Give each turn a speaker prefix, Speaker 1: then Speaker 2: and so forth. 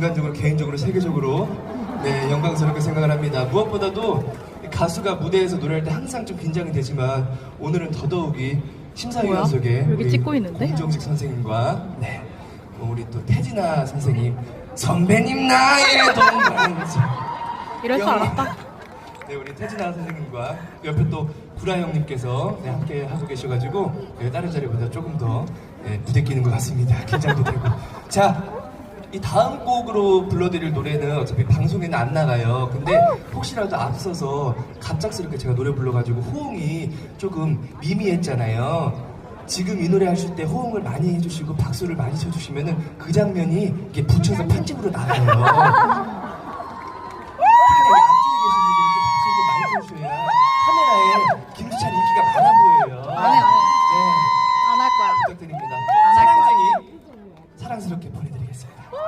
Speaker 1: 인간적으로 개인적으로 세계적으로 네 영광스럽게 생각을 합니다. 무엇보다도 가수가 무대에서 노래할 때 항상 좀 긴장이 되지만 오늘은 더더욱이 심사위원석에
Speaker 2: 뭐야? 여기 찍고 있는데?
Speaker 1: 공정식 선생님과 네 어, 우리 또 태진아 선생님 선배님 나의 동반자
Speaker 2: 이럴 줄 알았다.
Speaker 1: 네, 우리 태진아 선생님과 옆에 또 구라 형님께서 네, 함께 하고 계셔가지고 네, 다른 자리보다 조금 더 네, 부대끼는 것 같습니다. 긴장도 되고. 자, 이 다음 곡으로 불러드릴 노래는 어차피 방송에는 안 나가요. 근데 혹시라도 앞서서 갑작스럽게 제가 노래 불러가지고 호응이 조금 미미했잖아요. 지금 이 노래 하실 때 호응을 많이 해주시고 박수를 많이 쳐주시면은 그 장면이 이렇게 붙여서 편집으로 나가요. 자랑스럽게 보내드리겠습니다.